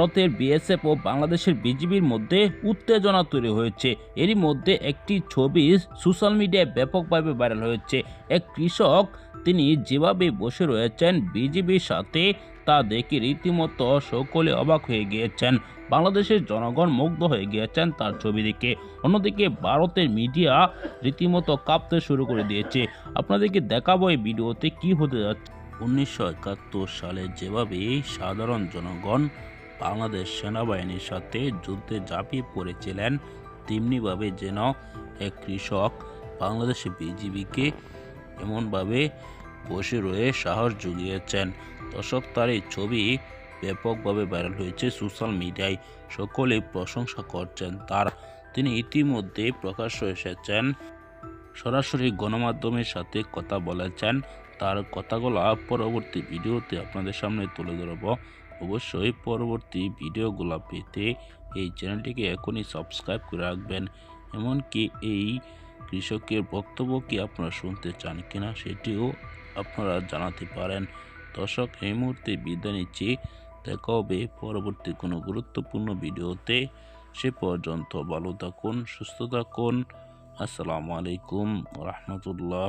ভারতের বিএসএফ ও বাংলাদেশের বিজিবির মধ্যে উত্তেজনা তৈরি হয়েছে। এরই মধ্যে একটি ছবি সোশ্যাল মিডিয়ায় ব্যাপকভাবে ভাইরাল হয়েছে। এক কৃষক, তিনি যেভাবে বসে রয়েছেন বিজিবির সাথে, তা দেখে রীতিমতো সকলে অবাক হয়ে গিয়েছেন। বাংলাদেশের জনগণ মুগ্ধ হয়ে গিয়েছেন তার ছবি দেখে। অন্যদিকে ভারতের মিডিয়া রীতিমতো কাঁপতে শুরু করে দিয়েছে। আপনাদেরকে দেখাবো এই ভিডিওতে কি হতে যাচ্ছে। উনিশশো একাত্তর সালে যেভাবে সাধারণ জনগণ বাংলাদেশ সেনাবাহিনীর সাথে যুদ্ধে ঝাঁপিয়ে পড়েছিলেন, তেমনিভাবে যেন এক কৃষক বাংলাদেশে বিজিবিকে এমনভাবে বসে রয়ে সাহস জুগিয়েছেন। দর্শক, তার এই ছবি ব্যাপকভাবে ভাইরাল হয়েছে সোশ্যাল মিডিয়ায়। সকলে প্রশংসা করছেন তার। তিনি ইতিমধ্যে প্রকাশ্য এসেছেন, সরাসরি গণমাধ্যমের সাথে কথা বলেছেন। তার কথাগুলো পরবর্তী ভিডিওতে আপনাদের সামনে তুলে ধরব। অবশ্যই পরবর্তী ভিডিওগুলো পেতে এই চ্যানেলটিকে এখনই সাবস্ক্রাইব করে রাখবেন। এমনকি এই কৃষকের বক্তব্য কি আপনারা শুনতে চান কিনা সেটিও আপনারা জানাতে পারেন। দর্শক, এই মুহূর্তে বিদায় নিচ্ছি। দেখা হবে পরবর্তী কোনো গুরুত্বপূর্ণ ভিডিওতে। সে পর্যন্ত ভালো থাকুন, সুস্থ থাকুন। আসসালামু আলাইকুম রহমতুল্লাহ।